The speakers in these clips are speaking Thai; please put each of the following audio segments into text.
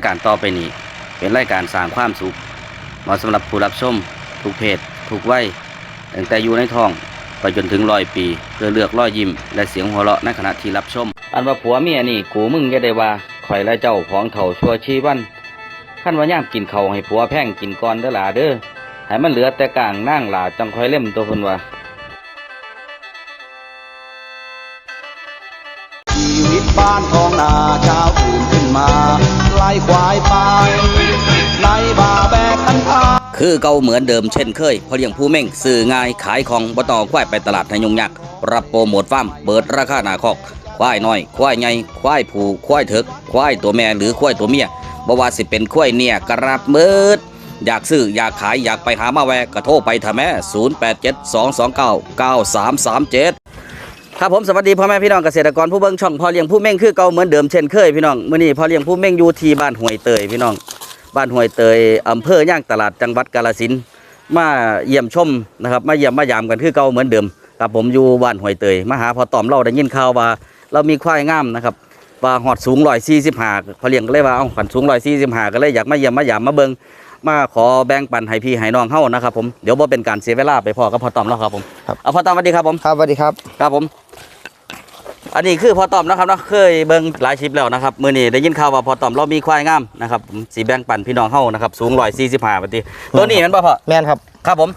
ายการต่อไปนี้ เป็นรายการสร้างความสุขเหมาะสำหรับผู้รับชมทุกเพศทุกวัยตั้งแต่อยู่ในท้องไปจนถึงร้อยปี เพื่อเลือกรอยยิ้มและเสียงหัวเราะในขณะที่รับชม อันว่าผัวเมียนี่กูมึงจะได้ว่าข่อยและเจ้าของเถ่าชัวชีวันขั้นว่าย่ามกินเขาให้ผัวแพ่งกินก่อนเด้อหล่าเด้อให้มันเหลือแต่กลางนั่งหลาจังคอยเล่มตัวเพิ่นว่าชีวิตบ้านทองนาเช้าตื่นขึ้นมา ไล่ควายไปในบาแบกันพาคือเก่าเหมือนเดิมเช่นเคยเพราะเลี้ยงผู้เม่งสื่อง่ายขายของบ่ต้อควายไปตลาดให้ยุ่งยากรับโปรโมทฟาร์มเบิดราคาหนาคอก ควายน้อย ควายใหญ่ควายผูควายเถิกควายตัวแม่หรือควายตัวเมียบ่ว่าสิเป็นควายเนี่ยกระรับเบิดอยากซื้ออยากขายอยากไปหามาแวะก็โทรไปเถอะแม่ 0872299337 ครับผมสวัสดีพ่อแม่พี่น้องเกษตรกรผู้เบิ่งช่องพ่อเลี้ยงผู้เม่งคือเก่าเหมือนเดิมเช่นเคยพี่น้องมื้อนี้พ่อเลี้ยงผู้เม่งอยู่ที่บ้านห้วยเตยพี่น้อง บ้านห้วยเตยอำเภอย่างตลาดจังหวัดกาฬสินธุ์มาเยี่ยมชมนะครับมาเยี่ยมมายามกันคือเก่าเหมือนเดิมครับผมอยู่บ้านห้วยเตยมาหาพอตอมเราได้ยินข่าวว่า เรามีควายงามนะครับว่าหอดสูง145พอเลี้ยงก็เลยว่าเอ้าขันสูง145ก็เลยอยากมาเยี่ยมมายามมาเบิ่งมาขอแบ่งปันให้พี่ให้น้องเฮานะครับผมเดี๋ยวบ่เป็นการเสียเวลาไปพอกับพอตอมแล้วครับผมครับเอาพอตอมสวัสดีครับผมครับสวัสดีครับครับผม อันนี้คือพอตอมนะครับเนาะเคยเบิ่งหลายคลิปแล้วนะครับมื้อนี้ได้ยินข่าวว่าพอตอมเรามีควายงามนะครับผมสีแบ่งปันพี่น้องเฮานะครับสูง145ปฏิตัวนี้แมันบ่พอแม่นครับครับผม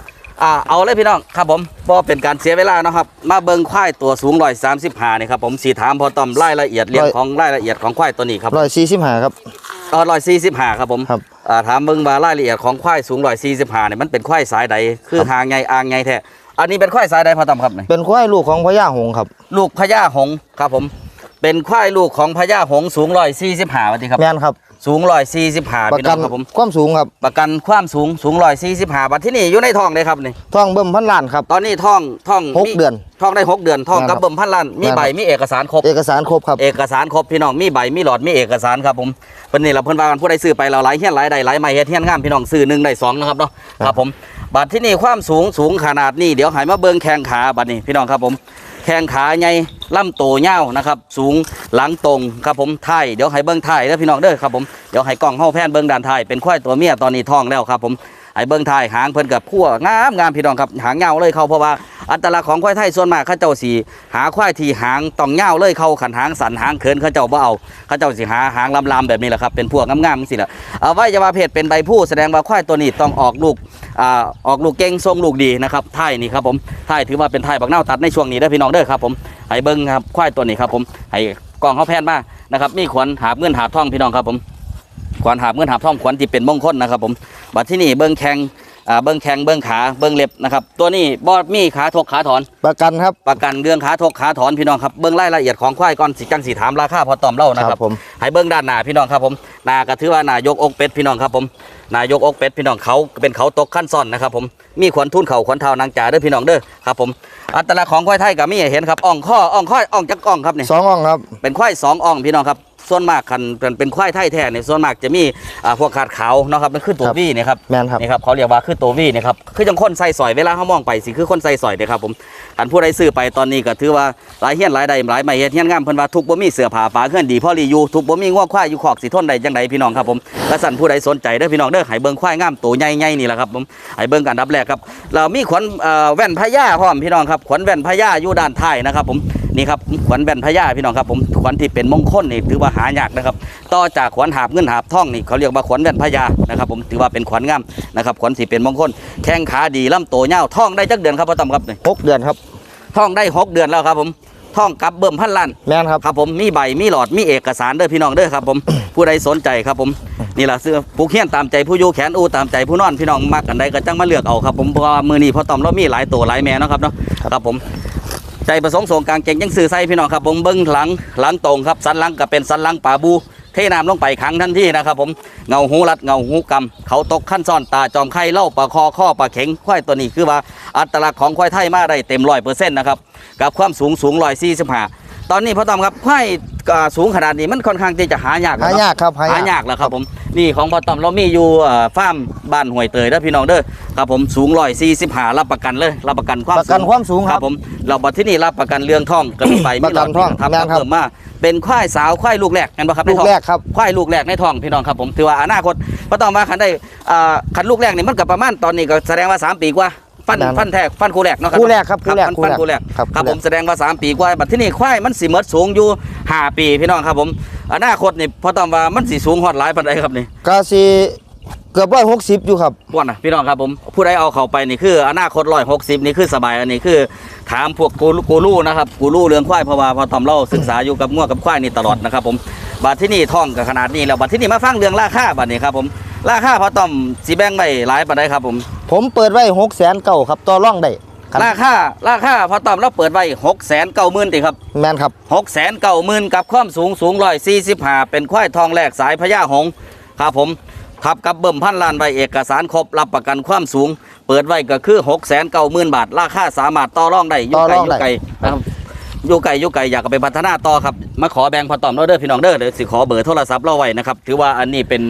อ่าเอาเลยพี่น้องครับผมบ่เป็นการเสียเวลาเนาะครับ มาเบิ่งควายตัวสูง135นี่ครับผมสีถามพอตอมรายละเอียดเรื่องร้อยของรายละเอียดของควายตัวนี้ครับร้อยสี่สิบห้าครับเออ145ครับผมครับอ่าถามเบิ่งว่ารายละเอียดของควายสูง145นี่มันเป็นควายสายใดคือหางไงอ่างไงแท้ อันนี้เป็นควายสายใดพอตอมครับนี่เป็นควายลูกของพญาหงส์ครับ ลูกพญาหงส์ครับผม เป็นควายลูกของพญาหงส์สูงร้อยสี่สิบห้าวันทีครับแม่นครับ สูงร้อยสี่สิบห้าประพี่กัน้อนงครับผม ความสูงครับประกันความสูงสูงร้อยสี่สิบห้าบัดที่นี่อยู่ในท้องเลยครับนี่ท้องเบิ่มพันล้านครับ ตอนนี้ท้องท้องหกมีเดือนท้องได้หกเดือนท้องแม่นครักับบเบิ่มพันล้านมีแม่นใบครับมีเอกสารครบ เอกสารครบครับ เอกสารครบพี่น้องมีใบมีหลอดมีเอกสารครับผมเป็นนี่เราเพิ่นว่ากันผู้ใดซื้อไปเราหลายเฮียนหลายใดหลายไม่เฮ็ดเฮียนงามพี่น้องซื้อหนึ่งได้สองนะครับเนาะครับผมบัดที่นี่ความสูงสูงขนาดนี้เดี๋ยวให้มาเบิ่งแข้งขาบัดนี้พี่น้องครับผม แข้งขาใหญ่ลำโตยาวนะครับ สูงหลังตรงครับผมไทยเดี๋ยวให้เบิ้งไทยแล้วพี่น้องเด้อครับผมเดี๋ยวให้กล้องเข้าแพนเบิ้งด่านไทยเป็นควายตัวเมียตอนนี้ท้องแล้วครับผม ให้เบิ้งไทยหางเพิ่นกับพั่วงามงามพี่น้องครับหางยาเลยเขาเพราะว่าอัตลักษณ์ของควายไทยส่วนมากเขาเจ้าสีหาควายที่หางต้องยาเลยเขาขันหางสันหางเขินเขาเจ้าบ่เอาเขาเจ้าสิหาหางลำๆแบบนี้แหละครับเป็นพวกงามๆสิละเอาไว้จะว่าเพศเป็นใบผู้แสดงว่าควายตัวนี้ต้องออกลูกอ่าออกลูกเก่งทรงลูกดีนะครับท้ายนี่ครับผมท้ายถือว่าเป็นท้ายบักเน่าตัดในช่วงนี้เด้พี่น้องเด้อครับผมให้เบิ้งครับควายตัวนี้ครับผมให้กองเขาแพนมานะครับมีขวัญหาเงินหาบทองพี่น้องครับผม ขวัญหาบเงินหาบทองขวัญที่เป็นมงคลนะครับ ผมบัดที่นี่เบิ้งแข้งอ่าเบิ้งแข้งเบิ้งขาเบิ้งเล็บนะครับตัวนี้บอดมีขาทกขาถอน ประกันครับ ประกันเรื่องขาทกขาถอนพี่น้องครับเบิ้งรายละเอียดของควายก่อนสิจังสีถามราคาพอตอมเล่านะครับผม ให้เบิ้งด้านหน้าพี่น้องครับผมหน้าก็ถือว่านายกอกเป็ดพี่น้องครับผมนายกอกเป็ดพี่น้องเขาเป็นเขาตกขั้นซ่อนนะครับผมมีขวัญทุ่นเข่าขวัญเท้านางจ่าเด้อพี่น้องเด้อครับผมอัตลักษณ์ของควายไทยก็มีให้เห็นครับอ่องข้ออ่องข้ออ่องจักอ่องครับนี่ สองอ่องครับ เป็นควายสองอ่องพี่น้องครับ ส่วนมากคันเป็นเป็นควายไทยแท้เนี่ยส่วนมากจะมีอ่าพวกขาดขาวเนาะครับมันขึ้นตัวครับวี่เนี่ยครับแม่นครับ นี่ครับเขาเรียกว่าคือตัววี่เนี่ยครับคือจังคนใส่สอยเวลาเขามองไปสิคือคนใส่สอยเด้อครับผมอันผู้ใดซื้อไปตอนนี้ก็ถือว่าหลายเฮียนหลายใดหลายไม่เฮ็ดเฮียนงามเพิ่นว่าทุกบ่มีเสื้อผ้าฝาเคลื่อนดีพ่อรีอยู่ทุกบ่มีง้อควายอยู่ขอกสิทนใดจังใดพี่น้องครับผมกระสันผู้ใดสนใจเด้อพี่น้องเด้อให้เบิ่งควายงามตัวใหญ่ๆนี่แหละครับผมให้เบิ่งกันอันดับแรกครับเรามีขวัญเอ่อแว่นพญาพร้อมพี่น้องครับขวัญแว่นพญาอยู่ด้านท้ายนะครับผม นี่ครับขวัญแว่นพญาพี่น้องครับผมขวัญที่เป็นมงคลนี่ถือว่าหายากนะครับต่อจากขวัญหาบเงินหาบทองนี่เขาเรียกว่าขวัญแว่นพญานะครับผมถือว่าเป็นขวัญงามนะครับขวัญสีเป็นมงคลแข้งขาดีลำโตยาวท่องได้จักเดือนครับพ่อต่อมครับนี่หกเดือนครับท่องได้หกเดือนแล้วครับผมท่องกับเบิ่มพันล้านแม่นครับครับผมมีใบมีหลอดมีเอกสารเด้อพี่น้องเด้อครับผมผู้ใดสนใจครับผมนี่แหละเสื้อผูกเขียนตามใจผู้อยู่แขนอูตามใจผู้นอนพี่น้องมักกันใดก็จังมาเลือกเอาครับผมเพราะว่ามือนี้พ่อต่อมเรามีหลายตัวหลายแม่เนาะครับเนาะครับผม ใจผสมส่งกลางเก่งยังสื่อไส้พี่น้องครับผมเบิ้งหลังหลังตรงครับสันหลังก็เป็นสันหลังป่าบูเทน้ำลงไปขังทันทีนะครับผมเงาหูรัดเงาหูกำเขาตกขั้นซ่อนตาจอมไข่เล่าปลาคอข้อปลาเข็งควายตัวนี้คือว่าอัตลักษณ์ของควายไทยมาได้เต็มร้อยเปอร์เซ็นต์นะครับกับความสูงสูงร้อยสี่สิบห้า ตอนนี้พ่อตอมครับควายอ่าสูงขนาดนี้มันค่อนข้างที่จะหายากหาแล้วเนะ ยากครับ หายากแล้วครับผมนี่ของพ่อต่อมเรามีอยู่เอ่อฟาร์มบ้านห้วยเตยเด้อพี่น้องเด้อครับผมสูงร้อยสี่สิบห้ารับประกันเลยรับประกันความประกันสูงความสูงคครัรับบผมเราบัดที่นี่รับประกันเรื่องท่องกระดูกใบประกันท่องทับแม่นครับ เพิ่มมาเป็นควายสาวควายลูกแรกกันปะครับในลูกท้องแรกครับ ควายลูกแรกในท้องพี่น้องครับผมถือว่าอนาคตพอต้องมาคันได้อ่าคันลูกแรกนี่มันกับประมาณตอนนี้ก็แสดงว่า3ปีกว่า ฟันนั่นฟันแทกฟันคู่แรกเนาะครับคู่แรกครับคู่แรกฟันฟันคู่คู่แรแรกกครับครับคู่แรกผมแสดงว่า3ปีกว่าบัดที่นี่ควายมันสิเมดสูงอยู่5ปีพี่น้องครับผมอนาคตนี่พอต้องว่ามันสิสูงฮอดหลายปานใดครับนี่ก็สิเกือบร้อยหกสิบอยู่ครับป้วนนะพี่น้องครับผมผู้ใดเอาเข้าไปนี่คืออนาคตร้อยหกสิบนี่คือสบายอันนี้คือ ถามพวกกูรูกูรูนะครับกูรูเรื่องควายเพราะว่าพอทอมเล่าศึกษาอยู่กับง่วกับควายนี่ตลอดนะครับผมบัดที่นี่ท่องกับขนาดนี้แล้วบัดที่นี่มาฟังเรื่องราคาบัดนี้ครับผมราคาพอตอมสีแบ่งไปหลายปานใดครับผม ผมเปิดไว้หกแสนเก้าครับต่อร่องได้ครับราคาราคาพอตอมเราเปิดไว้หกแสนเก้าหมื่นติครับแมนครับหกแสนเก้าหมื่นกับความสูงสูงร้อยสี่สิบห้าเป็นควายทองแรกสายพญาหงส์ครับผมทับกับเบิ่มพันล้านใบเอกสารครบรับประกันความสูง เปิดไว้ก็คือหกแสนเก้าหมื่นบาท ราคาสามารถต่อรองได้อยุ่ต่อไกลรองอได้ยุ่ไกลนะครับอยุ่ไกลอยุ่ไกลอยากเอาไปพัฒนาต่อครับ มาขอแบ่งพอตอมเราเด้อพี่น้องเด้อเดี๋ยวสิขอเบอร์โทรศัพท์เราไว้นะครับถือว่าอันนี้เป็น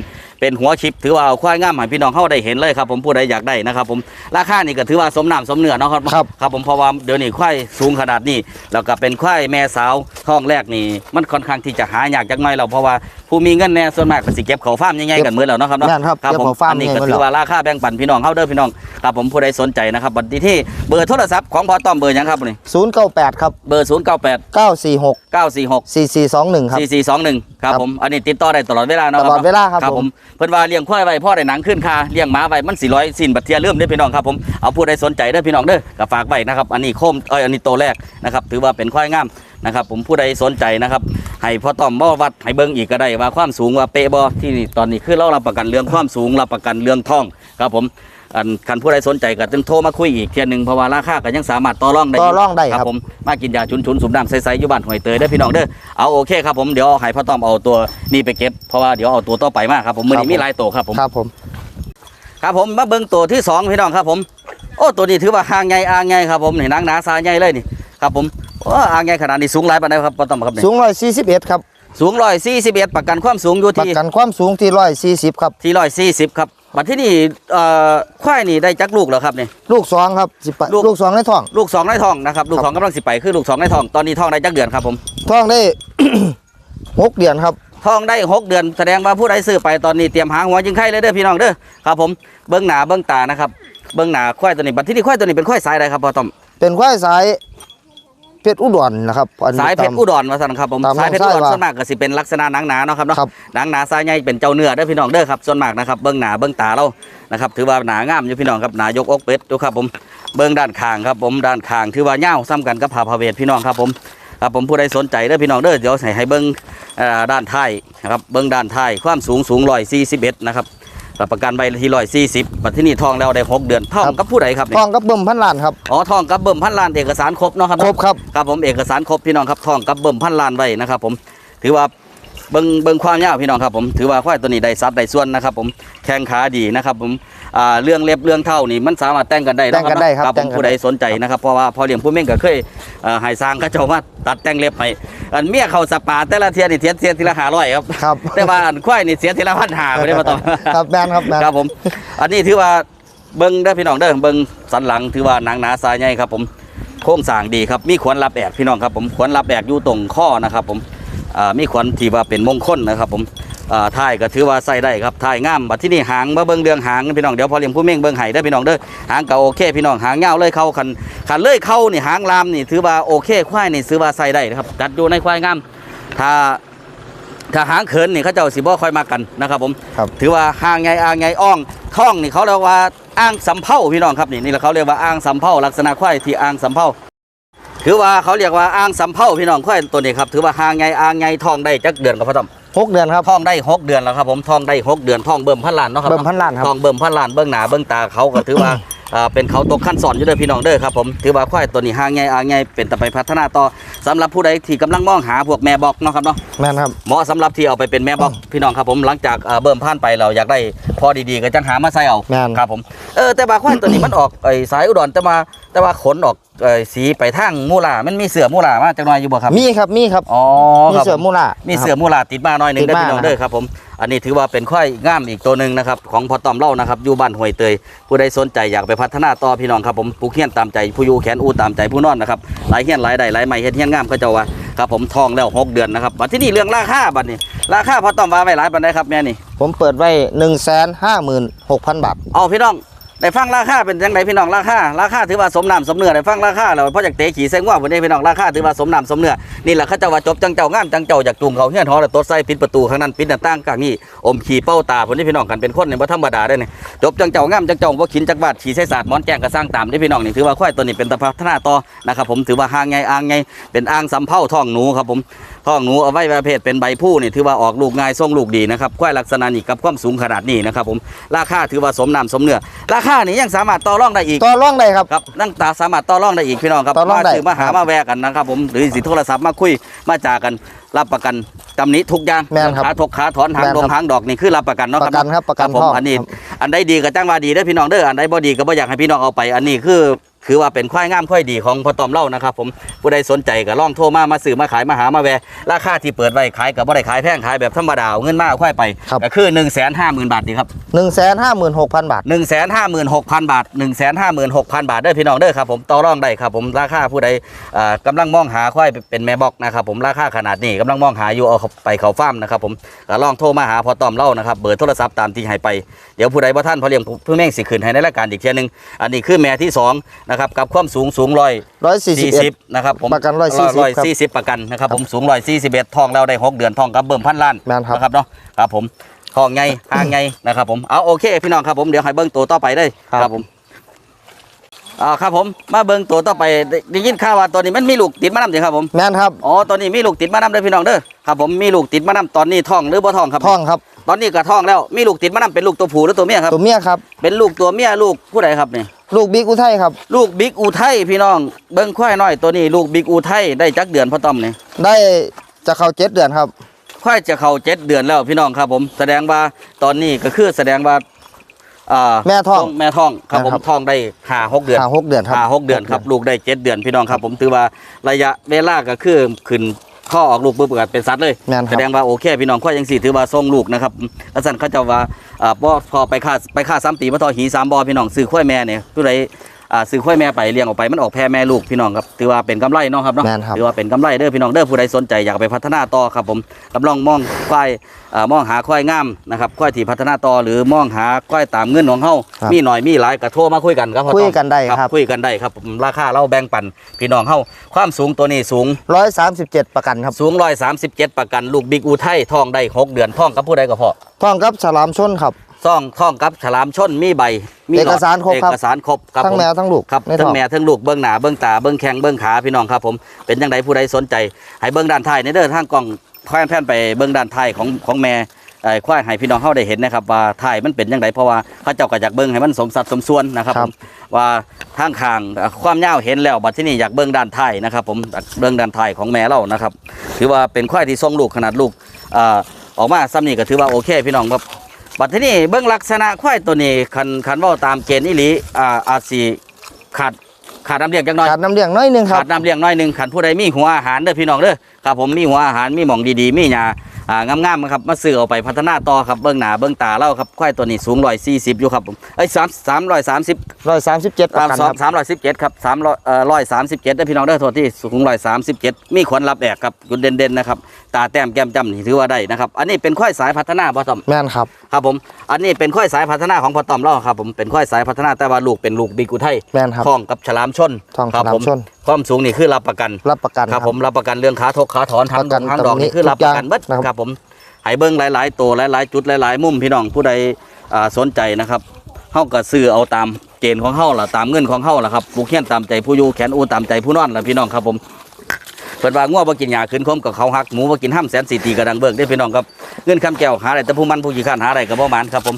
เป็นหัวคลิปถือว่าเอาควายงามให้พี่น้องเข้าได้เห็นเลยครับผมผู้ใดอยากได้นะครับผมราคานี่ก็ถือว่าสมน้ำสมเนื้อเนาะครับครับครับผมเพราะว่าเดี๋ยวนี้ควายสูงขนาดนี้แล้วก็เป็นควายแม่สาวท้องแรกนี่มันค่อนข้างที่จะหายากจักหน่อยแล้วเพราะว่าผู้มีเงินแน่ส่วนมากก็สิเก็บเขาฟาร์มใหญ่ๆกันเหมือนแล้วเนาะครับเนาะแม่นครับครับเก็บผมเขาฟาร์มอันนี้ก็ใหญ่ๆถือว่าราคาแบ่งปันพี่น้องเฮาเด้อพี่น้องครับผมผู้ใดสนใจนะครับบัดนี้ที่เบอร์โทรศัพท์ของพอต้อมเบอร์หยังครับนี่ศูนย์เก้าแปดครับเบอร์0 9 8เก้าสี่หก9 4 6สี่สี่สองหนึ่งครับ 4 4 2 1 ครับครับผม อันนี้ติดต่อได้ตลอดเวลาเนาะตลอดเวลาครับครับผผมมเพิ่นว่าเลี้ยงควายไว้พ่อได้หนังขึ้นคาเลี้ยงหมาไว้มันสิร้อยสิ้นบัดเทียเริ่มได้พี่น้องครับผมเอาผู้ใดสนใจเด้อพี่น้องเด้อก็ฝากไว้นะครับอันนี้โคมเอ้ยอันนี้โตแรกนะครับถือว่าเป็นควายงามนะครับผมผู้ใดสนใจนะครับให้พ่อต้อมบ่วัดให้เบิ้งอีกก็ได้ว่าความสูงว่าเป๊ะบ่ที่นี่ตอนนี้คือเรารับประกันเรื่องความสูงรับประกันเรื่องท่องครับผม อันคันผู้ใดสนใจก็ต้องโทรมาคุยอีกเทียหนึงเพราะว่าราคาก็ยังสามารถต่อรองได้ต่อรองได้ครับ ผมมากินยาชุนชุนๆสูบน้ำใสๆอยู่บ้านหอยเตยเด้อพี่น้องเด้อเอาโอเคครับผมเดี๋ยวให้พ่อต้อมเอาตัวนี่ไปเก็บเพราะว่าเดี๋ยวเอาตัวต่อไปมาครับผมมื้อนี้มีหลายตัวครับผม ครับผมครับผมมาเบิ่งตัวที่สองพี่น้องครับผมโอ้ตัวนี้ถือว่าหางใหญ่อ่างใหญ่ครับผมนี่นางหนาสาใหญ่เลยนี่ครับผมโอ้อ่างใหญ่ขนาดนี้สูงหลายปานใดครับพ่อต้อมครับนี่สูงร้อยสี่สิบเอ็ดครับสูงร้อยสี่สิบเอ็ดประกันความสูงอยู่ประที่กันความสูงที่ร้อยสี่สิบครับที่ร้อยสี่สิบครับ บัดที่นี่เอ่อควายนี่ได้จักลูกแล้วครับนี่ ลูกสองครับสิบลูก ลูกสองในท้อง ลูกสองในท้องนะครับลูกสองกำลังสิไปคือลูกสองในท้องตอนนี้ท้องได้จักเดือนครับผมท้องได้ หกเดือนครับท้องได้หกเดือนแสดงว่าผู้ใดซื้อไปตอนนี้เตรียมหาหัวจิงไข่เลยเด้อพี่น้องเด้อครับผมเบิ้งหนาเบิ้งตานะครับเบิ้งหนาควายตัวนี้บัดที่นี่ควายตัวนี้เป็นควายสายใดครับพ่อต้อมเป็นควายสาย เพชรอุดรนะครับอันนี้สายเพชรตมอุดรมาสั่นครับผมตามสายเพชรอุดรน้องชายว่าส่วนมากก็สิเป็นลักษณะหนังหนาเนาะครับเนาะครับ หนังหนาสายใหญ่เป็นเจ้าเนื้อเด้อพี่น้องเด้อครับส่วนมากนะครับเบิ้งหนาเบิ้งตาเรานะครับถือว่าหนางามอยู่พี่น้องครับหนายกอกเป็ดดูครับผมเบิ้งด้านข้างครับผมด้านข้างถือว่าเง่าวซ้ำกันกับผาพาเวทพี่น้องครับผมครับผมผู้ใดสนใจเด้อพี่น้องเด้อเดี๋ยวให้ให้เบิ้งเอ่อด้านท้ายนะครับเบิ้งด้านท้ายความสูงสูงร้อยสี่สิบเอ็ดนะครับ รับประกันใบที่ร้อยสี่สิบบัดที่นี่ทองแล้วได้หกเดือนทองกับผู้ใดครับนี่ท้องกับเบิ่มพันล้านครับอ๋อทองกับเบิ่มพันล้านเอกสารครบเนาะครับครบครับครับผมเอกสารครบพี่น้องครับทองกับเบิ่มพันล้านไว้นะครับผมถือว่าเบิ่งเบิ่งความยาวพี่น้องครับผมถือว่าควายตัวนี้ได้ซัดได้ส่วนนะครับผมแข้งขาดีนะครับผม อ่าเรื่องเล็บเรื่องเท่านี่มันสามารถแต่งกันได้เนาะแต่งกันได้ครับครับผแต่มงกันผู้ใดได้สนใจนะครับเพราะว่าพอเลี้ยงผู้เม่งก็เคยเอ่อให้สร้างเขาเจ้ามาตัดแต่งเล็บให้อันเมียเขาสปาแต่ละเทียนี่เทียเทียทีละห้าร้อยครับครับ แต่ว่าอันควายนี่เสียทีละพันห้าไม่ได้มาต่อ ครับแมนครับแมน ครับผม อันนี้ถือว่าเบิ้งเด้อพี่น้องเด้อเบิ้งสันหลังถือว่าหนังหนาสายใหญ่ครับ ผมโค้งสร้างดีครับมีขวัญรับแอกพี่น้องครับผมขวัญรับแอกอยู่ตรงข้อนะครับ ผมอ่ามีขวัญที่ว่าเป็นมงคลนะครับ ผมอ่า ท้ายก็ถือว่าใส่ได้ครับท้ายงามบัดที่นี่หางมาเบิ้งเรื่องหางพี่น้องเดี๋ยวพอเลี้ยงผู้เม่งเบิ้งไห้ได้อพี่น้องเด้อหางก็โอเค พี่น้องหางเงาวเลยเข้าคันคันเลยเข้านี่หางลามนี่ถือว่าโอเคควายนี่ถือว่าใส่ได้นะครับจัดอยู่ในควายงามถ้าถ้าหางเขินนี่เขาเจ้าสิบ่ค่อยมากันนะครับผมครับถือว่าห่างไงอ่างไงอ่องท่องนี่เขาเรียกว่าอ่างสำเภาพี่น้องครับนี่นี่แหละเขาเรียกว่าอ่างสำเภาลักษณะควายที่อ่างสำเภาถือว่าเขาเรียกว่าอ่างสำเภาพี่น้องควายตัวนี้ครับถือว่าห่างไงอ่างไงท่องได้จักเดือนกับพ่อต้อม หกเดือนครับท่องได้หกเดือนแล้วครับผมท่องได้หกเดือนท่องเบิ่มพันล้านเนาะครับเบิ่มพันล้านครับท่องเบิ่มพันล้านเบื้องหน้าเบื้องตาเขาก็ถือว่าอ่าเป็นเขาตกขั้นสอนอยู่เด้อพี่น้องเด้อครับผมถือว่าควายตัวนี้ห่างไงอ่างไงเป็นแต่ไปพัฒนาต่อสำหรับผู้ใดที่กำลังมองหาพวกแม่บอกเนาะครับเนาะ แมนครับ เหมาะสำหรับที่เอาไปเป็นแม่บอกพี่น้องครับผมหลังจากเอ่อเบิ่มผ่านไปเราอยากได้พอดีๆก็จังหามาใส่เอาแม่น ครับผมเออแต่ว่าควายตัวนี้มันออกไอ้สายอุดรแต่มาแต่ว่าขนออกไอ้สีไปทางมูลามันมีเสือมูลามาจังหน่อยอยู่บ่ครับ มีครับมีครับอ๋อมีครับเสือมูล่า มีมีเสือมูลาติดมาหน่อยหนึงติดได้อมาพี่น้องเด้อครับผมอันนี้ถือว่าเป็นควายงามอีกตัวหนึ่งนะครับของพอตอมเล่านะครับอยู่บ้านห้วยเตย ผู้ใดสนใจอยากไปพัฒนาต่อพี่น้องครับผมผู้เขียนตามใจผู้อยู่แขนอูตามใจผู้นอนนะครับหลายเขียนหลายใดหลายไม้เฮ็ดเฮียนงามเขาเจ้าว่าครับผมทองแล้วหกเดือนนะครับบัดที่นี่เรื่องราคาบัดนี้ ราคาพอต้องว่าไว้หลายปันได้ครับแม่นี่ผมเปิดไว้1นึ่งแสนห้าหมื่นหกพันบาท เอาพี่น้อง ได้ฟังราคาเป็นยังไงพี่น้องราคาราคาถือว่าสมน้ำสมเนื้อได้ฟังราคาแล้วเพราะจากเตะขี่เส้นว่าวันนี้พี่น้องราคาถือว่าสมน้ำสมเนื้อนี่แหละเขาเจะว่าจบจังเจ้างามจังเจ้าจากจุ่มเขาเฮี้ยนหอแล้วตดใส่ปิดประตูข้างนั้นปิดหน้าต่างกลางนี่อมขี่เป้าตาคนนี้พี่น้องกันเป็นคนในบ่ธรรมดาได้เนี่ยจบจังเจ้างามจังเจ้าบ่าขินจักบาดขี่ใส่ศาสตร์หมอนแกงกระสร้างตามนี่พี่น้องนี่ถือว่าควายตัวนี้เป็นตะพัฒนาต่อนะครับผมถือว่าห่างไงอ่างไงเป็นอ่างสำเภาท้องหนูครับผมท้องหนูเอาไว้ประเภทเป็นใบผู้นี่ถือว่าออกลูกง่ายส่งลูกดีนะครับควายลักษณะนี้กับความสูงขนาดนี้นะครับผมราคาถือว่าสมน้ำสมเนื้อราคานี่ยังสามารถต่อรองได้อีกต่อร่องได้ครับ ครับนั่งตาสามารถต่อรองได้อีกพี่น้องครับต่อรองมาได้ซื้อมาหาครับมาแวะกันนะครับผมหรือสิโทรศัพท์มาคุยมาจากันรับประกันจำหนี้ทุกอย่างแม่นครับขาทกขาถอนหางแม่นดงครับหางดอกนี่คือรับประกันเนาะประกันครับประกันผมพ่ออันนี้ครับ อันใดดีก็จ้างว่าดีเด้อพี่น้องเด้ออันใดบ่ดีก็บ่อยากให้พี่น้องเอาไป อันนี้คือ คือว่าเป็นควายงามควายดีของพ่อตอมเล่านะครับผมผู้ใดสนใจก็ลองโทรมามาซื้อมาขายมาหามาแวะราคาที่เปิดไว้ขายก็บ่ได้ขายแพงขายแบบธรรมดาเอาเงินมาเอาควายไปครับ ก็คือ1 5 0 0 0 0บาทดีครับ1นึ่งแสนห้าหมื่นหกพันบาท 1 5 6 0 0 0 บาท 1 5 6 0 0 0 บาทเด้อพี่น้องเด้อครับผมต่อรองได้ครับผมราคาผู้ใดเอ่อกำลังมองหาควายเป็นแม่บอกนะครับผมราคาขนาดนี้กำลังมองหาอยู่เอาเข้าไปเขาฟาร์มนะครับผมก็ลองโทรมาหาพอตอมเล่านะครับเบอร์โทรศัพท์ตามที่ให้ไปเดี๋ยวผู้ใดบ่ท่านพอเลี้ยงผู้แม่งสิขึ้นให้ในรายการอีกเทียหนึงอันนี้คือแม่ที่สองนะครับกับความสูงสูงร้อยร้อยสี่สิบสี่เอ็สิดบนะครับผมประกัน140ร้อยสี่สิบประกันนะครับผมสูงร้อยสี่สิบเอ็ดทองแล้วได้หกเดือนทองกับเบิ่มพันล้านแม่นครับนะครับเนาะครับผมทองไงห่างไงนะครับผมเอาโอเคพี่น้องครับผมเดี๋ยวให้เบิ่งตัวต่อไปได้ครับผมอ่าครับผมมาเบิ่งตัวต่อไปได้ได้ยินข่าวว่าตัวนี้มันมีลูกติดมานำจริงครับผมแม่นครับอ๋อตอนนี้มีลูกติดมานำเด้อพี่น้องเด้อครับผมมีลูกติดมานำตอนนี้ท้องหรือบ่ท้องครับท่องครับ ตอนนี้ก็ท้องแล้วมีลูกติดมานำเป็นลูกตัวผู้หรือตัวเมียครับตัวเมียครับเป็นลูกตัวเมียลูกผู้ใดครับเนี่ย ลูกบิ๊กอุทัยครับ ลูกบิ๊กอุทัยพี่น้อง เบิ้งควายน้อยตัวนี้ลูกบิ๊กอุทัยได้จักเดือนพ่อต้อมนี่ได้จะเข้าเจ็ดเดือนครับ ควายจะเข้าเจ็ดเดือนแล้วพี่น้องครับผม แสดงว่าตอนนี้ก็คือแสดงว่าอ่าแม่ท้องแม่ท้องครับผมนะครับ ท้องได้ห้าหกเดือนห้าหกเดือนครับห้าหกเดือนครับลูกได้เจ็ดเดือนพี่น้องครับ ผมถือว่าระยะเวลาก็คือขึ้น ข้อออกลูกปุ๊บก็เป็นสัตว์เลยแม่นครับ แสดงว่าโอเคพี่น้องควายยังสี่ถือว่าทรงลูกนะครับแล้วสั่นเขาเจะว่าอ่าพอพอไปฆ่าไปฆ่าซ้ำตีมาทอหีสามบอพี่น้องซื้อควายแม่เนี่ยผู้ใด อ่าซื้อควายแม่ไปเลี้ยงออกไปมันออกแพร่แม่ลูกพี่น้องครับถือว่าเป็นกำไรเนาะครับเนาะแม่นครับ ถือว่าเป็นกำไรเด้อพี่น้องเด้อผู้ใดสนใจอยากไปพัฒนาต่อครับผมกำลังมองควายอ่ามองหาควายงามนะครับควายที่พัฒนาต่อหรือมองหาควายตามเงินของเฮาครับมีหน่อยมีหลายก็โทรมาคุยกันครับพ่อคุยต้อมกันได้ครับ คุยกันได้ครับผมราคาเราแบ่งปันพี่น้องเฮาความสูงตัวนี้สูง ร้อยสามสิบเจ็ดประกันครับสูง137 ประกัน ลูกบิ๊กอูไทยทองได้หกเดือนทองกับผู้ใดก็พอท่องกับฉลามชนครับ ซ่องท่องกับฉลามชนมีใบ มีหลดเอกสารครบครับเอกสารครบครับทั้งผม แม่ทั้งลูกครับในทั้ท้งองแม่ทั้งลูกเบื้องหน้าเบื้องตาเบื้องแข้งเบื้องขาพี่น้องครับผมเป็นยังไงผู้ใดสนใจ ให้เบื้องด้านท้ายในเด้อทางกล้องแพนแพนไปเบื้องด้านท้ายของของแม่เอ่อควายให้พี่น้องเฮาได้เห็นนะครับว่าท้ายมันเป็นยังไงเพราะว่าเขาเจ้าก็อยากเบื้องให้มันสมสัดสมส่วนนะครับคผรับมว่าทางข้างเอ่อความยาวเห็นแล้วบัดที่นี่อยากเบื้องด้านท้ายนะครับผมเบื้องด้านท้ายของแม่เรานะครับถือว่าเป็นควายที่ทรงลูกขนาดลูกเอ่อออกมาซ้ำนี่ก็ถือว่าโอเค พี่น้องครับ บัดทีนี้เบื้องลักษณะควายตัวนี้คันคันเว่าตามเกณฑ์อีหลีอ่าอาจสิขาดขาดน้ำเลี้ยงจักหน่อยขาดน้ำเลี้ยงน้อยหนึงครัขาบดน้ำเลี้ยงน้อยหนึงขันผู้ใดมีหัวอาหารเด้อพี่น้องเด้อครับผมมีหัวอาหารมีหม่องดีๆมีหญ้า อ่างามๆครับมาซื้อเอาไปพัฒนาต่อครับเบื้องหน้าเบื้องตาเล่าครับควายตัวนี้สูง140อยู่ครับผมเอ้ย3 330ร้อยสามสิบเจ็ดประตามกันสคอรังบสามร้อยสิบเจ็ดครับสามร้อยเอ่อร้อยสามสิบเจ็ดได้พี่น้องได้อโทษที่สูงร้อยสามสิบเจ็ดมีขวัญรับแอกครับจุดเด่นๆนะครับตาแต้มแก้มจำนี่ถือว่าได้นะครับอันนี้เป็นควายสายพัฒนาบ่ต้อมแม่นครับครับผมอันนี้เป็นควายสายพัฒนาของพ่อต้อมเล่าครับผมเป็นควายสายพัฒนาแต่ว่าลูกเป็นลูกบีกุไทยแม่นครับท้องกับฉลามชนท้องครับฉลามผมชน ความสูงนี่คือรับประกันรับประกันครับผมรับประกันเรื่องขาทกขาถอนทางประกันทางดอกตรงนี้นี่คือรับประกันทุกอย่างเบิดนะครับครับผมให้เบิ้งหลาย ๆ ตัวหลาย ๆ จุดหลาย ๆ มุมพี่น้องผู้ใดอ่าสนใจนะครับเฮาก็ซื้อเอาตามเกณฑ์ของเฮาล่ะตามเงินของเฮาล่ะครับผู้เขียนตามใจผู้อยู่แขนอูตามใจผู้นอนล่ะพี่น้องครับผมเพิ่นว่างัวบ่กินหญ้าขึ้นคมกับเขาหักหมูบ่กินห้ำแสนสีตีกระดังเบิกได้อพี่น้องครับเงินคำแก้วหาได้แต่ผู้มันผู้ขี้ข้านหาได้ก็บ่หมานครับผม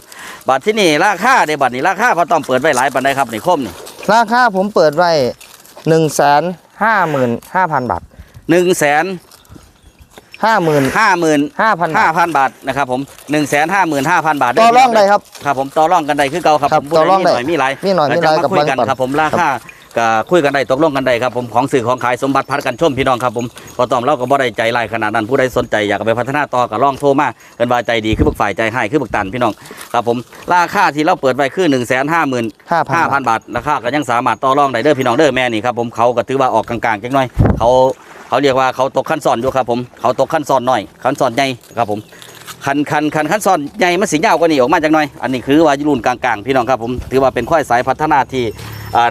บัดที่นี่ราคาเด้บัดนี้ราคาพอต้องเปิดไว้หลายปานใดครับนี่คมนี่ราคาผมเปิดไว้ หนึ่งแสนห้าหมื่นห้าพันบาท1แสนห้าหมื่นห้าหมื่นห้าพันห้าบาทพันบาทนะครับผมหนึ่งแสนห้าหมื่นห้าพันบาทต่อรองได้ครับครับผมต่อรองกันได้คือเก่าครับครับผมผู้ต่อรองได้ใมีหน่อยมีหน่อยมีหลายแล้วจะกับคุยกันบางปันครับผมราคา ก็คุยกันได้ตกลงกันได้ครับผมของสื่อของขายสมบัติพัดกันชมพี่น้องครับผมพอตอมเราก็บ่ได้ใจไล่ขนาดนั้นผู้ใดสนใจอยากไปพัฒนาต่อก็ลองโทรมาเป็นว่าใจดีคือบึกฝ่ายใจให้คือบึกตันพี่น้องครับผมราคาที่เราเปิดไว้คือหนึ่งแสนห้าหมื่นห้าพันบาทราคาก็ยังสามารถต่อรองได้เด้อพี่น้องเด้อแม่นี่ครับผมเขาก็ถือว่าออกกลางๆจังหน่อยเขาเขาเรียกว่าเขาตกขั้นซ้อนอยู่ครับผมเขาตกขั้นซ้อนหน่อยขั้นซ้อนใหญ่ครับผมคันคันคันขั้นซ้อนใหญ่มันสียาวกว่านี้ออกมาจากหน่อย อันนี้คือว่ารุ่นกลางๆ พี่น้องครับผม ถือว่าเป็นควายสายพัฒนาที่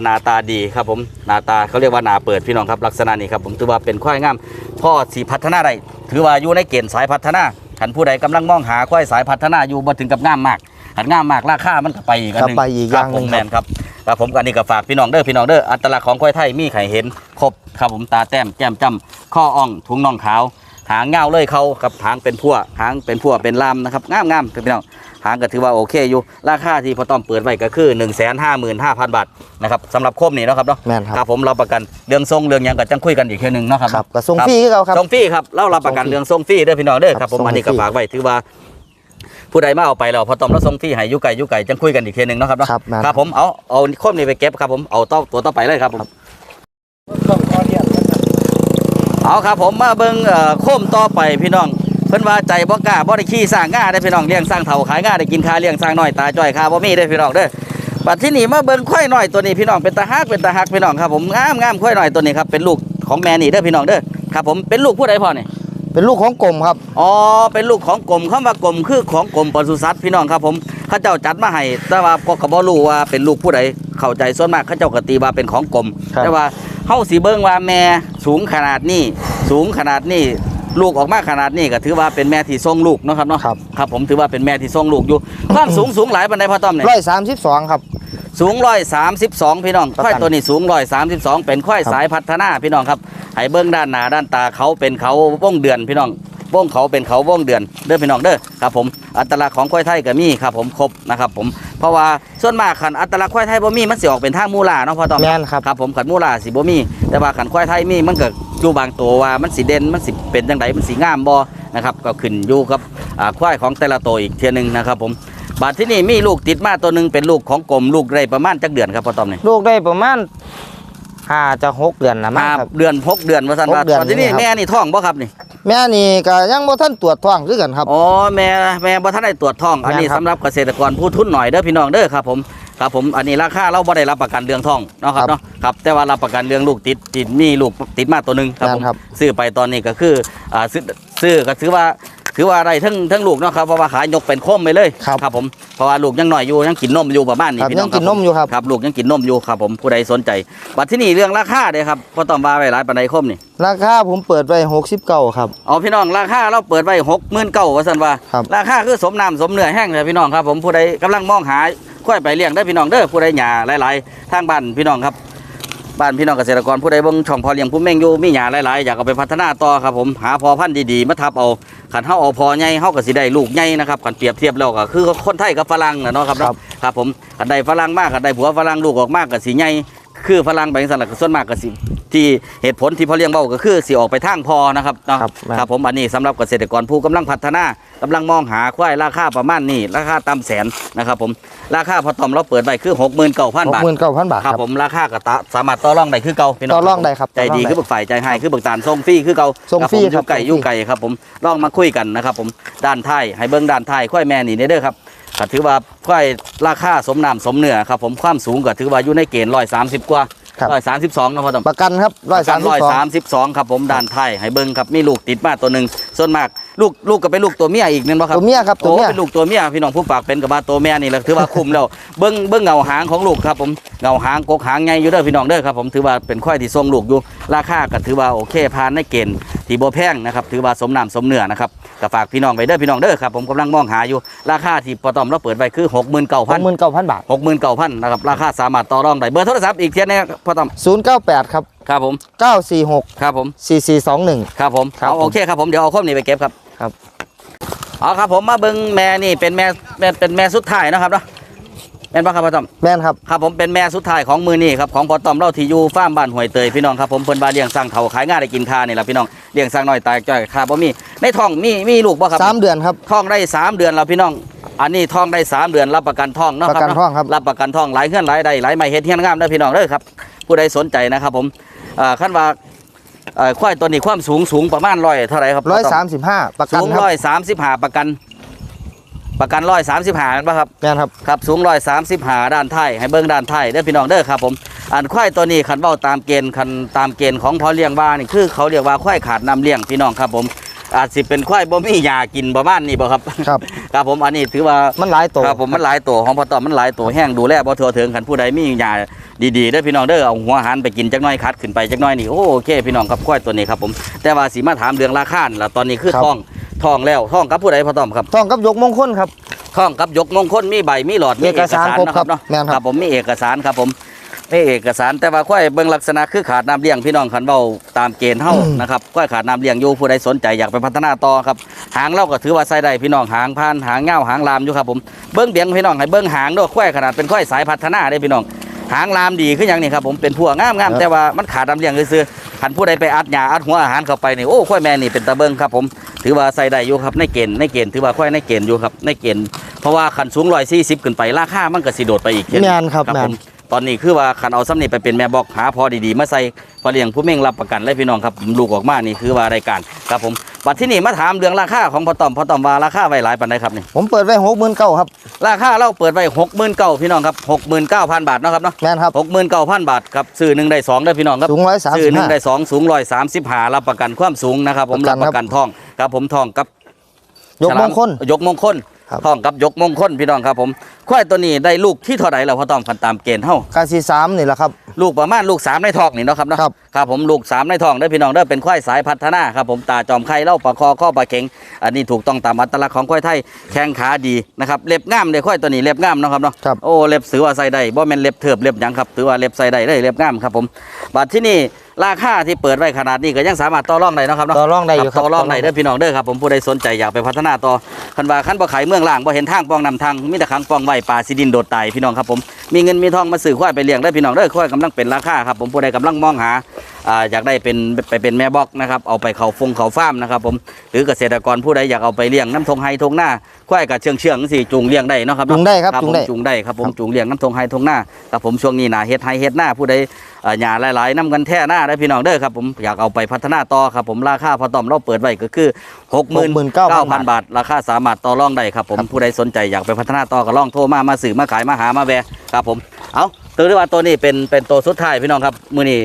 หน้าตาดีครับผมหน้าตาเขาเรียกว่าหน้าเปิดพี่น้องครับลักษณะนี้ครับผมถือว่าเป็นควายงามพ่อสีพัฒนาได้ถือว่าอยู่ในเกณฑ์สายพัฒนาขันผู้ใดกำลังมองหาควายสายพัฒนาอยู่บ่ถึงกับงามมากขันงามมากราคามันก็ไปอีกอันหนึงก็ไปอีกครับอย่างหผนึ่มงแมนครับครับผมก็อันนี้ก็ฝากพี่น้องเด้อพี่น้องเด้ออัตลักษณ์ของควายไทยมีไข่เห็นครบครับผมตาแต้มแก้มจ้ำข้ออ่องถุงน่องขาวหางเงาเลยเขากับหางเป็นพั่วหางเป็นพั่วเป็นลำนะครับงามงามพี่น้อง หางก็ถือว่าโอเคอยู่ ราคาที่พอต้อมเปิดไว้ก็คือ 1 5 5 5 0 0 0 บาทนะครับสำหรับโคมนี่เนาะครับเนาะแม่นครับ ครับผมรับประกันเรื่องทรงเรื่องหยังก็จังคุยกันอีกเทีนึงเนาะครับ ครับกระทรวงฟรีคือเขาครับทรงฟรีครับเรารับประกันทรงฟรีเรื่องทรงฟรีเด้อพี่น้องเด้อครับผมครับอันนี้ก็ทรงฟรีฝากไว้ถือว่า ผู้ใดมาเอาไปแล้วพอต้อมแล้วทรงฟรีให้อยุไก่ยุไก่จังคุยกันอีกเทีนึงเนาะครับเนาะครับแม่นครับผมเอาเอาโคมนี่ไปเก็บครับผมเอาต่อตัวต่อไปเลยครับผมเอาครับผมมาเบิ่งเอ่อโคมต่อไปพี่น้อง เพิ่นว่าใจบ่กล้าบ่ได้ขี้สร้างง่าได้อพี่น้องเลี้ยงสร้างเถาขายง่าได้กินคาเลี้ยงสร้างน้อยตาจ้อยคาบ่มีได้อพี่น้องเด้อบัดที่นี่มาเบิ่งควายน้อยตัวนี้พี่น้องเป็นตาฮักเป็นตาฮักพี่น้องครับผมงามงามควายน้อยตัวนี้ครับเป็นลูกของแม่นี่เด้อพี่น้องเด้อครับผมเป็นลูกผู้ใดพ่อนี่เป็นลูกของกลมครับอ๋อเป็นลูกของกรมคำว่ากรมคือของกรมปศุสัตว์พี่น้องครับผมเข้าเจ้าจัดมาให้แต่ว่าก็ก็บ่รู้ว่าเป็นลูกผู้ใดเข้าใจส่วนมากเข้าเจ้าก็ตีว่าเป็นของกรมครับแต่ว่าเฮาสิเบิ่งว่าแม่สูงขนาดนี้สูงขนาดนี้ ลูกออกมาขนาดนี้ก็ถือว่าเป็นแม่ที่ทรงลูกเนาะครับเนาะครับ ครับผมถือว่าเป็นแม่ที่ทรงลูกอยู่ความสูงสูงหลายปานใดพ่อต้อมเนี่ยร้อยสามสิบสองครับ สูงร้อยสามสิบสองพี่น้องประควากัยนตัวนี้สูงร้อยสามสิบสองเป็นควายครับสายพัฒนาพี่น้องครับให้เบิ้งด้านหน้าด้านตาเขาเป็นเขาวงเดือนพี่น้องวงเขาเป็นเขาวงเดือนเด้อพี่น้องเด้อครับผมอัตลักษณ์ของควายไทยก็มีครับผมครบนะครับผมเพราะว่าส่วนมากขันอัตลักษณ์ควายไทยบ่มีมันสิออกเป็นทางมูลาเนาะพ่อต้องแม่นครับ ครับผมขันมูลาสิบ่มีแต่ว่าขันควายไทยมีมันก็ อยู่บางตัวว่ามันสิเด่นมันสิเป็นจังไดมันสิงามบ่นะครับก็ขึ้นอยู่กับอ่าควายของแต่ละตัวอีกเทียหนึงนะครับผมบาดที่นี่มีลูกติดมาตัวหนึงเป็นลูกของกลมลูกได้ประมาณจักเดือนครับพ่อต้อมนี่ลูกได้ประมาณห้าจะหกเดือนนะมั้งมาครับเดือนพกเดือนว่าสันว่าหกเดือนตอนที่นี่นี่ครับแม่นี่ท้องบ่ครับนี่ แม่นี่ก็ยังบ่ท่านตรวจท้องคือกันครับอ๋อแม่แม่บ่ทันได้ตรวจท้อง อันนี้แม่นครับสำหรับเกษตรกรผู้ทุนหน่อยเด้อพี่น้องเด้อครับผม ครับผมอันนี้ราคาเราบ่ได้รับประกันเรื่องท้องเนาะครับครับเนาะครับแต่ว่ารับประกันเรื่องลูกติดติดมีลูกติดมาตัวหนึงครับผมแม่นครับ ซื้อไปตอนนี้ก็คืออ่าซื้อซื้อก็ถือว่าถือว่าอะไรทั้งทั้งลูกเนาะครับเพราะว่าขายยกเป็นโคมไปเลยครับครับผมเพราะว่าลูกยังหน่อยอยู่ยังกินนมอยู่ประมาณนี้ครับพี่น้องยังกินผนมอยู่ครับ ครับลูกยังกินนมอยู่ครับผมผู้ใดสนใจบัดที่นี่เรื่องราคาเด้ครับพอต้องว่าไว้หลายปานใดคมนี่ราคาผมเปิดไว้หกสิบเก้าครับ เอาพี่น้องราคาเราเปิดไว้หกหมื่นเก้าว่าสันว่า ครับ ราคาคือสมน้ำสมเนื้อแห้งเลยพี่น้องครับผมผู้ใดกำลังมองหา ค่อยไปเลี้ยงได้อพี่น้องเด้อผู้ใดหยาหลายๆทางบ้านพี่น้องครับบ้านพี่น้องเกษตรกรผู้ใดเบิ่งช่องพอเลี้ยงผู้เม่งอยู่มีหยาหลายๆอยากเอาไปพัฒนาต่อครับผมหาพอพันธุ์ดีๆมาทับเอาขันเฮาเอาพอใหญ่เฮาก็สิได้ลูกใหญ่นะครับขันเปรียบเทียบแล้วก็คือคนไทยกับฝรั่งนะเนาะครับครับเนาะครับผมขันได้ฝรั่งมากขันได้ผัวฝรั่งลูกออกมากก็สิใหญ่ คือฝรั่งไปสั่นละก็ส่วนมากก็สิที่เหตุผลที่พอเลี้ยงเบ้าก็คือสิออกไปทางพอนะครับเนาะครับแม่นครับผมอันนี้สำหรับเกษตรกรผู้กำลังพัฒนากำลังมองหาควายราคาประมาณนี้ราคาต่ำแสนนะครับผมราคาพอตอมเราเปิดไว้คือ69,000หกบาทหมื่นเก้าพันบาทคครัรับบผมราคากระตะสามารถต่อรองได้คือเก่าพี่น้องต่อรองได้ครับใจดีต่อรองได้คือเบิกฝ่ายใจให้คือเบิกตานส่งฟรีคือเก่าส่งฟรีผมครับอยู่ไก่ส่งฟรีอยู่ไก่ครับผมลองมาคุยกันนะครับผมด้านท้ายให้เบิ้งด้านท้ายควายแม่นี่เด้อครับ ก็ถือว่าควายราคาสมน้ำสมเนื้อครับผมความสูงก็ถือว่าอยู่ในเกณฑ์130กว่าครับ132นะพ่อตอมประกันครับร้อยสามสิบร้อยสองสามสิบสองครับผมด้านไทายให้เบิ้งครับมีลูกติดมาตัวหนึ่งส่วนมากลูกลูกก็เป็นลูกตัวเมียอีกนั่นบ่ครับตัวเมียครับตัวโอ้เมีย เป็นลูกตัวเมียพี่น้องผู้ปากเป็นกับว่าตัวเมียนี่แหละถือว่าคุ้มแล้วเบิ้งเบิ้งเงาหางของลูกครับผมเงาหางกกหางไงอยู่เด้อพี่น้องเด้อครับผมถือว่าเป็นควายที่ทรงลูกอยู่ราคาก็ถือว่าโอเคผ่านในเกณฑ์ที่บ่แพงนะครับถือว่าสมน้ำสมเนื้อนะครับ ก็ฝากพี่น้องไปเด้อพี่น้องเด้อครับผมกำลังมองหาอยู่ราคาที่ปตอมเราเปิดไว้คือ69,000 หกหมื่นเก้าพันบาท 69,000นะครับราคาสามารถต่อรองได้เบอร์โทรศัพท์อีกเทียนึงพ่อตอมศูนย์เก้าแปดครับ ครับผมเก้าสี่หกครับผมสี่สี่สองหนึ่งครับผมครับเอาผมโอเคครับผมเดี๋ยวเอาข้อมนี้ไปเก็บครับครับ เอาครับผมมาเบิ้งแม่นี่เป็นแม่แม่เป็นแม่สุดท้ายนะครับเนาะ แม่นปะครับพ่อต้อมแม่นครับ ครับผมเป็นแม่สุดท้ายของมือนี่ครับของพ่อต้อมเล่าที่อยู่ฟาร์มบ้านห้วยเตยพี่น้องครับผมเพิ่นบาเลี้ยงสร้างเถาขายง่ายได้กินคานี่แหละพี่น้องเลี้ยงสร้างน้อยตายจ้อยคาบ่มีในท้องมีมีลูกบ่ครับสามเดือนครับ ท้องได้สามเดือนแล้วพี่น้อง อันนี้ท้องได้สามเดือนรับประกันท้องเนาะประกันเาท้องครับ รับประกันท้องหลายเฮือนหลายใดหลายไม่เฮ็ดเฮียนงามเด้อพี่น้องเด้อครับผู้ใดสนใจนะครับผมอ่าขั้นว่าเอ่อควายตัวนี้ความสูงสูงประมาณร้อยเท่าไหร่ครับร้อยพ่ต้มสามสิบห้าประกันสูงครับร้อยสามสิบห้าประกัน ประกันร้อยสามสิบหาป่ะครับแม่นครับครับสูงร้อยสามสิบหาด้านไทายให้เบิ้งด้านไทายเด้อพี่น้องเด้อครับผมอันควายตัวนี้คันเบ้าตามเกณฑ์คันตามเกณฑ์ของพอเลี้ยงบ้านี่คือเขาเรียกว่าควายขาดน้ำเลี้ยงพี่น้องครับผมอาจสิเป็นควายบ่มียากินประมาณนี้บ่ครับครับ ครับผมอันนี้ถือว่ามันหลายตัวครับผมมันหลายตัวของพอตอมมันหลายตัวแห้งดูแลบ่ทั่วถึงคันผู้ใดมียาดีๆเด้อพี่น้องเด้อเอาหัวหันไปกินจักหน้อยคัดขึ้นไปจักหน้อยนี่โอเคพี่น้องครับควายตัวนี้ครับผมแต่ว่าสิมาถามเรื่องราคานี่ล่ะตอนนี้คือท้องท้องแล้วท้องกับผู้ใดพอตอมครับต้องกับยกมงคลครับท้องกับยกมงคลมีใบมีหลอดมีเอกสารครบนะครับเนาะแม่นครับผมมีเอกสารครับผม มีเอกสารแต่ว่าควายเบิ่งลักษณะคือขาดน้ำเลี้ยงพี่น้องคันเบ้าตามเกณฑ์เฮานะครับควายขาดน้ำเลี้ยงอยู่ผู้ใดสนใจอยากไปพัฒนาต่อครับหางเราก็ถือว่าใส่ได้พี่น้องหางพานหางเงาหางลามอยู่ครับผมเบิ้งเบียงพี่น้องให้เบิ้งหางด้วยควายขนาดเป็นควายสายพัฒนาได้พี่น้อง หางลามดีขึ้นอย่างนี้ครับผมเป็นพัวงามงามๆแต่ว่ามันขาดน้ำเลี้ยงซื่อๆคันผู้ใดไปอัดหญ้าอัดหัวอาหารเข้าไปนี่โอ้ควายแม่นี่เป็นตะเบิงครับผมถือว่าใส่ได้อยู่ครับในเกณฑ์ในเกณฑ์ถือว่าควายในเกณฑ์อยู่ครับในเกณฑ์เพราะว่าคันสูงร้อยสี่สิบขึ้นไปราคามันก็สิโดดไปอีกเช่นแม่นครับแม่ผนม ตอนนี้คือว่าคันเอาซ้ำนี่ไปเป็นแม่บอกหาพอดีๆมาใส่พอเลี้ยงผู้เม่งรับประกันเลยพี่น้องครับผมลูกออกมานี่คือว่ารายการครับผมบัดที่นี่มาถามเรื่องราคาของพอต่อมพอต่อมว่าราคาไว้หลายปันใดครับนี่ผมเปิดไว้หกหมื่นเก้าครับ ราคาเราเปิดไว้หกหมื่นเก้าพี่น้องครับหกหมื่นเก้าพันบาทเนาะครับเนาะแม่นครับ หกหมื่นเก้าพันบาทครับซื้อหนึ่งได้สองได้อพี่น้องครับสูงร้อยสามซื้สิอบหนึ่ห้างได้สองสูงร้อยสามสิบหารับประกันความสูงนะครับผมประกัรันบครับประกันทองครับผมทองกับยกมงคลยกมงคล ครับทองกับยกมงคลพี่น้องครับผมควายตัวนี้ได้ลูกที่เท่าไหร่แล้วพอต่อมคันตามเกณฑ์เฮา กาซีสามนี่แหละครับ ลูกประมาณลูกสามในทองนี่เนาะครับเนาะครับ ครับผมลูกสามในทองเด้อพี่น้องเด้อเป็นควายสายพัฒนาครับผมตาจอมไข่เล่าปลาคอข้อปลาเข็ง อันนี้ถูกต้องตามอัตลักษณ์ของควายไทยแข้งขาดีนะครับเล็บงามเลยควายตัวนี้เล็บงามเนาะครับเนาะครับ โอ้เล็บสือว่าใส่ได้บ่แม่นเล็บเทิบเล็บหยังครับถือว่าเล็บใส่ได้เลยเล็บงามครับผมบัดที่นี่ ราคาที่เปิดไว้ขนาดนี้ก็ยังสามารถต่อรองได้เนาะครับเนาะต่อรองได้อยู่ครับต่อรองได้เด้อพี่น้องเด้อครับผมผู้ใดสนใจอยากไปพัฒนาต่อคันว่าคันบ่ขายเมืองล่างบ่เห็นทางปองนำทางมีแต่ขังปองไว้ป่าสิดินโดดตายพี่น้องครับผมมีเงินมีทองมาซื้อควายไปเลี้ยงได้อพี่น้องเด้อควายกำลังเป็นราคาครับผมผู้ใดกำลังมองหา อ่าอยากได้เป็นไปเป็นแม่บอกนะครับเอาไปเขาฟงเขาฟาร์มนะครับผมหรือเกษตรกรผู้ใดอยากเอาไปเลี้ยงน้ำทงไฮทงหน้าควายกับเชืองเชืองๆสิจูงเลี้ยงได้เนาะครับเนาะจูงได้ครับผมจูงได้จูงได้ครับผมจูงเลี้ยงน้ำทงไฮทงหน้าครับผมช่วงนี้หนาเฮ็ดไฮเฮ็ดหน้าผู้ใดเอ่อหญ้าหลายๆน้ำกันแท่หน้าได้อพี่น้องเด้อครับผมอยากเอาไปพัฒนาต่อครับผมราคาพอต่อมเราเปิดไว้ก็คือหกหมื่นเก้าพัน69,000บาท ราคาสามารถต่อรองได้ครับผมครับผู้ใดสนใจอยากไปพัฒนาต่อก็ลองโทรมามาสื่อมาขายมาหามาแวะครับผมเอาตัวที่ว่าตัวนี้เป็นเป็นตัวสุดท้ายพี่น้องครับมือนี้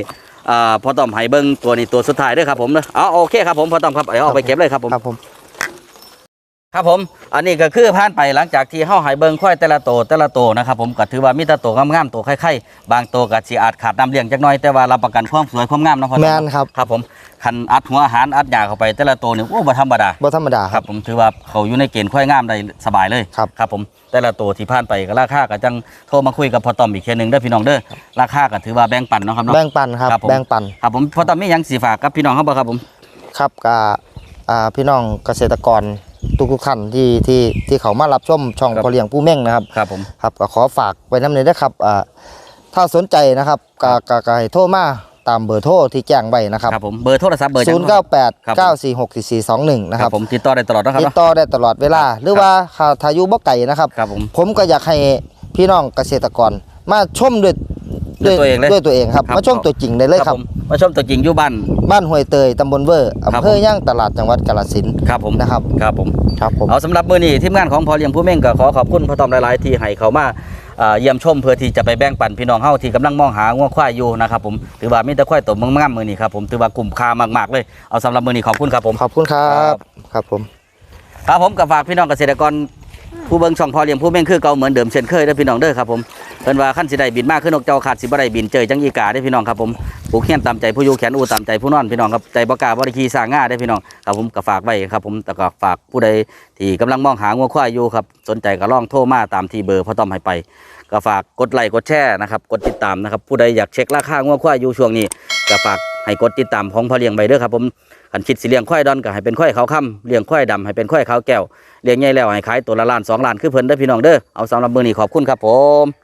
อ่าพอต้อมให้เบิ้งตัวนี้ตัวสุดท้ายด้วยครับผมเด้อเอโอเคครับผมพอต้อมครับเดี๋ยวเอาไปเก็บเลยครับผม ครับผม ครับผม อันนี้ก็คือผ่านไปหลังจากที่เฮาให้เบิ่งควายแต่ละโตวแต่ละโตวนะครับผมก็ถือว่ามีแต่โตวงามๆโตวไข่ๆบางโตวก็สิอาจขาดน้ำเลี้ยงจักหน่อยแต่ว่ารับประกันความสวยความงามเนาะพ่อแม่นครับครับผมคันอัดหัวอาหารอัดยาเข้าไปแต่ละโตวนี่โอ้บ่ธรรมดาบ่ธรรมดาคครัรับบผมถือว่าเขาอยู่ในเกณฑ์ค่อยงามได้สบายเลยครับครับผมแต่ละตัวที่ผ่านไปก็ราคาก็จังโทรมาคุยกับพอตอมอีกเทียหนึงเด้อพี่น้องเด้อราคาก็ถือว่าแบ่งปันเนาะครับเนาะแบ่งปันครับครับผมแบ่งปันครับผมพอตอมมีหยังสิฝากกับพี่น้องเขาบ่ครับผมครับกับอ่าพี่น้องเกษตรกร ทุกๆท่านที่ที่ที่เขามารับชมช่องพอเลี้ยงผู้เม่งนะครับ ครับผม ครับก็ขอฝากไว้น้ำเนยนะครับอ่าถ้าสนใจนะครับก็ก็ก็ให้โทรมาตามเบอร์โทรที่แจ้งไว้นะครับครับผม เบอร์โทรศัพท์เบอร์จัง 098 ครับ 946 4421 นะคครัรับบผมติดต่อได้ตลอดนะครับติดเนาะ ต่อได้ตลอดเวลา หรือว่าถ้าถ้าอยู่บ่ไก่นะครับ ครับผม ผมก็อยากให้พี่น้องเกษตรกร มาชมด้วย ด้วยตัวเองเลยด้วยตัวเองครับครับมาชมตัวจริงได้เลยครับผมมาชมตัวจริงอยู่บ้าน บ้านห้วยเตยตำบลเวอร์ครับอำเภอย่างตลาดจังหวัดกาฬสินธุ์ครับผมนะครับครับผมครับผมเอาสำหรับมื้อนี้ทีมงานของพอเลี้ยงผู้เม่งก็ขอขอบคุณพ่อตอมหลายๆที่ให้เขามาอ่าเยี่ยมชมเพื่อที่จะไปแบ่งปันพี่น้องเฮาที่กำลังมองหางัวควายอยู่นะครับผมถือว่ามีแต่ควายตัวงามๆมื้อนี้ครับผมถือว่ากลุ่มค่ามากๆเลยเอาสำหรับมื้อนี้ขอบคุณครับผมขอบคุณครับครับผมครับผมกับฝากพี่น้องเกษตรกร ผู้เบิ่งช่องพอเลี้ยงผู้เม่งคือเก่าเหมือนเดิมเช่นเคยเด้พี่น้องเด้อครับผมเพิ่นว่าขั้นสิได้บินมากขึ้นนกเจ้าขาดสิบ่ได้บินเจอจังอีกาได้พี่น้องครับผมผูกเขียนตามใจผู้อยู่แขนอูตามใจผู้นอนพี่น้องครับใจบ่กล้าบ่ได้ขี่สร้างง่าได้พี่น้องครับผมก็ฝากไว้ครับผมแต่ก็ฝากผู้ใดที่กำลังมองหางัวควายอยู่ครับสนใจก็ลองโทรมาตามที่เบอร์พ่อต้อมให้ไปก็ฝากกดไลค์กดแชร์นะครับกดติดตามนะครับผู้ใดอยากเช็คราคางัวควายอยู่ช่วงนี้ก็ฝากให้กดติดตามของพอเลี้ยงไปเด้อครับผมคันคิดสิเลี้ยงควายดอนก็ให้เป็นควายขาวค่ำเลี้ยงควายดำให้เป็นควายขาวแก้ว เลี้ยงใหญ่แล้วให้ขายตัวละล้านสองล้านคือเพิ่นเด้อพี่น้องเด้อเอาสำหรับมือนี้ขอบคุณครับผม